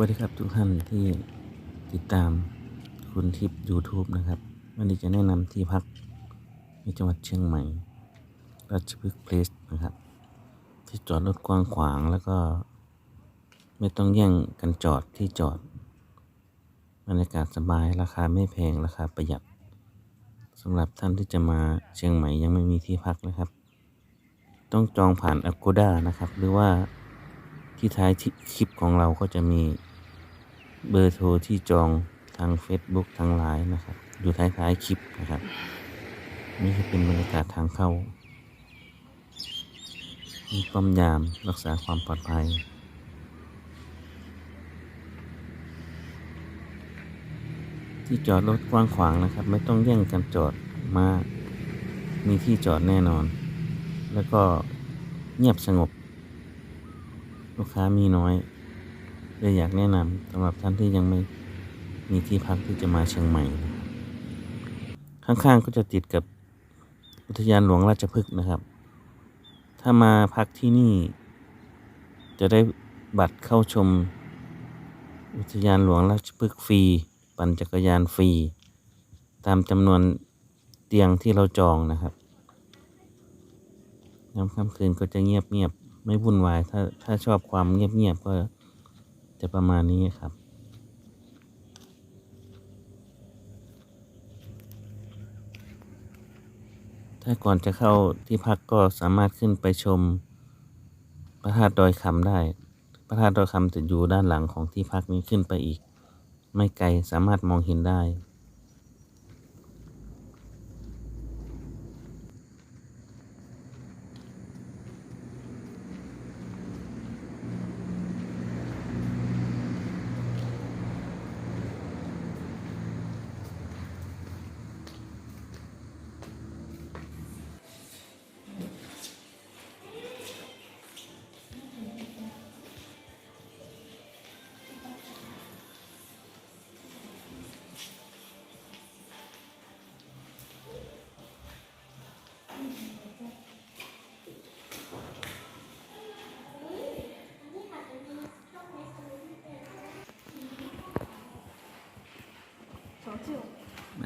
วัสดีครับทุกท่านที่ติดตามคุณทิพย์ YouTube นะครับ วันนี้จะแนะนำที่พักในจังหวัดเชียงใหม่ ราชพฤกษ์เพลสนะครับ ที่จอดรถกว้างขวางแล้วก็ ไม่ต้องแย่งกันจอดที่จอดบรรยากาศสบายราคาไม่แพงราคาประหยัดสำหรับท่านที่จะมาเชียงใหม่ยังไม่มีที่พักนะครับ ต้องจองผ่าน Agoda นะครับ หรือว่า ที่ท้ายที่คลิปของเราก็จะมีเบอร์โทรที่จองทาง Facebook ทางไลน์นะครับ อยู่ท้ายท้ายๆคลิปนะครับ นี่คือเป็นบรรยากาศทางเข้า มีป้อมยามรักษาความปลอดภัยที่จอดรถกว้างขวางนะครับ ไม่ต้องแย่งกันจอดมาก มีที่จอดแน่นอน แล้วก็เงียบสงบ ลูกค้ามีน้อยเลยอยากแนะนำสำหรับท่านที่ยังไม่มีที่พักที่จะมาเชียงใหม่ ข้างๆก็จะติดกับอุทยานหลวงราชพฤกษ์นะครับ ถ้ามาพักที่นี่ จะได้บัตรเข้าชม อุทยานหลวงราชพฤกษ์ฟรี ปั่นจักรยานฟรี ตามจำนวนเตียงที่เราจองนะครับยามค่ำคืนก็จะเงียบเงียบ ไม่วุ่นวาย ถ้าถ้าชอบความเงียบเงียบๆก็จะประมาณนี้ครับ ถ้าก่อนจะเข้าที่พักก็สามารถขึ้นไปชมพระธาตุดอยคำได้ พระธาตุดอยคำจะอยู่ด้านหลังของที่พักนี้ขึ้นไปอีก ไม่ไกลสามารถมองเห็นได้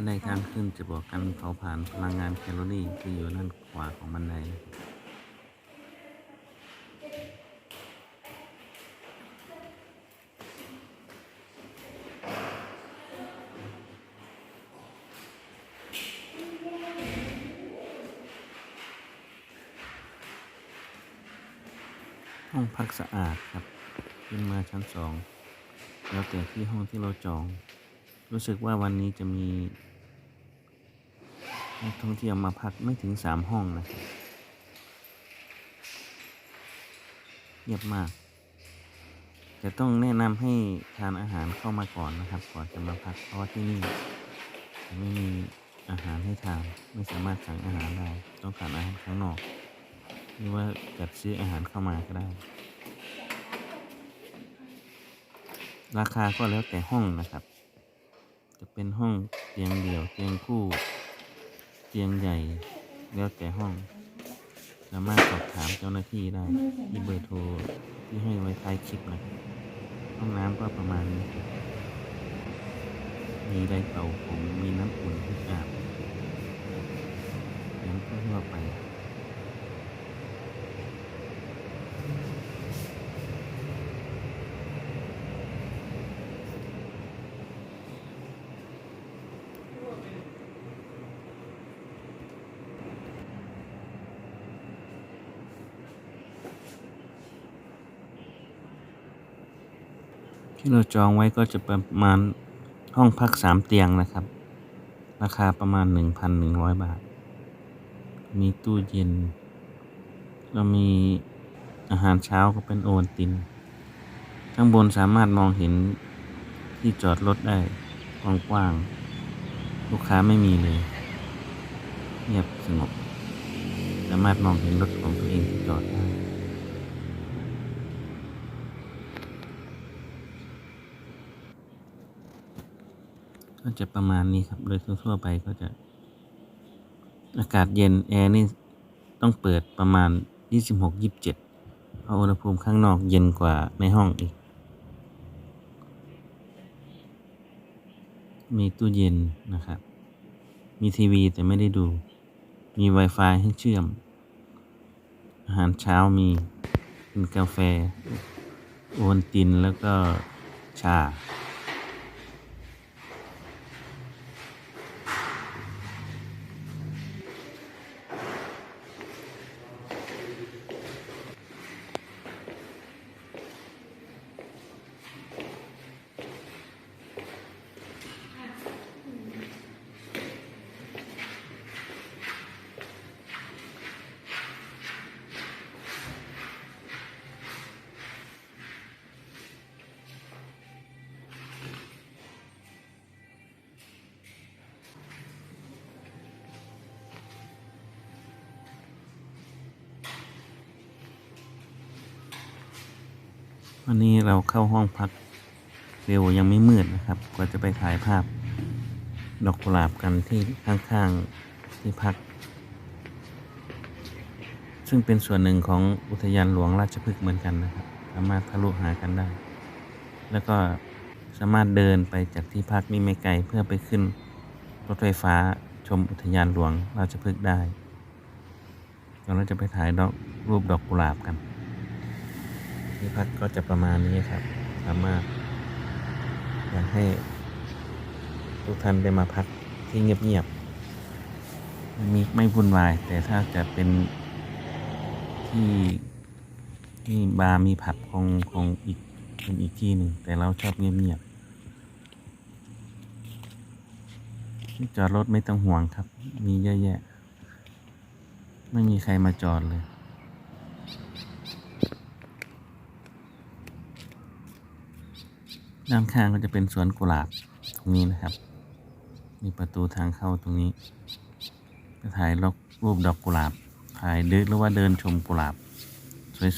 บันไดทางขึ้นจะบอกการเผาผลาญพลังงานแคลอรี่ที่อยู่ด้านขวาของบันไดห้องพักสะอาดครับ ขึ้นมาชั้นสอง แล้วแต่ที่ห้องที่เราจอง รู้สึกว่าวันนี้จะมี นักท่องเที่ยวมาพักไม่ถึงสามห้องนะเงียบมาก จะต้องแนะนำให้ทานอาหารเข้ามาก่อนนะครับ ก่อนจะมาพักเพราะว่าที่นี่ไม่มีอาหารให้ทานไม่สามารถสั่งอาหารได้ต้องทานอาหารข้างนอก หรือว่าจัดซื้ออาหารเข้ามาก็ได้ ราคาก็แล้วแต่ห้องนะครับ จะเป็นห้องเตียงเดี่ยวเตียงคู่ เตียงใหญ่แล้วแต่ห้อง สามารถสอบถามเจ้าหน้าที่ได้ที่เบอร์โทรที่ให้ไว้ท้ายคลิปนะครับห้องน้ำก็ประมาณนี้มีไดเป่าผมมีน้ำอุ่นที่อาบอย่างทั่วไป ที่เราจองไว้ก็จะประมาณห้องพักสามเตียงนะครับ ราคาประมาณหนึ่งพันหนึ่งร้อยบาท มีตู้เย็นแล้วมีอาหารเช้าก็เป็นโอวัลติน ข้างบนสามารถมองเห็นที่จอดรถได้กว้างๆลูกค้าไม่มีเลยเงียบสงบ สามารถมองเห็นรถของตัวเองที่จอดได้ ก็จะประมาณนี้ครับโดยทั่วๆไปก็จะ อากาศเย็นแอร์นี่ต้องเปิดประมาณ 26-27 เพราะอุณหภูมิข้างนอกเย็นกว่าในห้องอีก มีตู้เย็นนะครับ มีทีวีแต่ไม่ได้ดู มี Wi-Fi ให้เชื่อม อาหารเช้ามีเป็นกาแฟ โอวัลตินแล้วก็ชา วันนี้เราเข้าห้องพักเร็วยังไม่มืดนะครับกว่าจะไปถ่ายภาพดอกกุหลาบกันที่ข้างๆที่พัก ซึ่งเป็นส่วนหนึ่งของอุทยานหลวงราชพฤกษ์เหมือนกันนะครับ สามารถทะลุหากันได้ แล้วก็สามารถเดินไปจากที่พักนี่ไม่ไกลเพื่อไปขึ้นรถไฟฟ้าชมอุทยานหลวงราชพฤกษ์ได้เดี๋ยวเราจะไปถ่ายดอกรูปดอกกุหลาบกัน ที่พักก็จะประมาณนี้ครับ สามารถอยากให้ทุกท่านได้มาพักที่เงียบๆไม่มีไม่วุ่นวาย แต่ถ้าจะเป็นที่ที่บาร์มีผับคงคงอีกเป็นอีกที่หนึ่งแต่เราชอบเงียบๆที่จอดรถไม่ต้องห่วงครับ มีเยอะแยะ ไม่มีใครมาจอดเลย ด้านข้างก็จะเป็นสวนกุหลาบตรงนี้นะครับ มีประตูทางเข้าตรงนี้จะถ่ายรูปดอกกุหลาบ ถ่ายดึกหรือว่าเดินชมกุหลาบ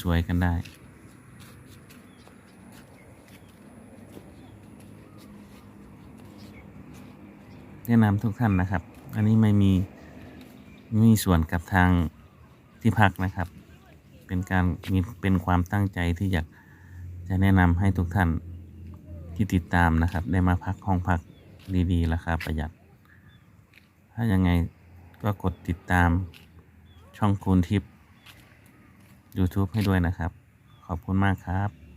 สวย ๆ กันได้แนะนำทุกท่านนะครับ อันนี้ไม่มีไม่มีส่วนกับทางที่พักนะครับ เป็นการมีเป็นความตั้งใจที่อยากจะแนะนำให้ทุกท่าน ที่ติดตามนะครับ ได้มาพักห้องพักดีๆราคาประหยัด ถ้ายังไงก็กดติดตามช่องคูณทิป YouTube ให้ด้วยนะครับ ขอบคุณมากครับ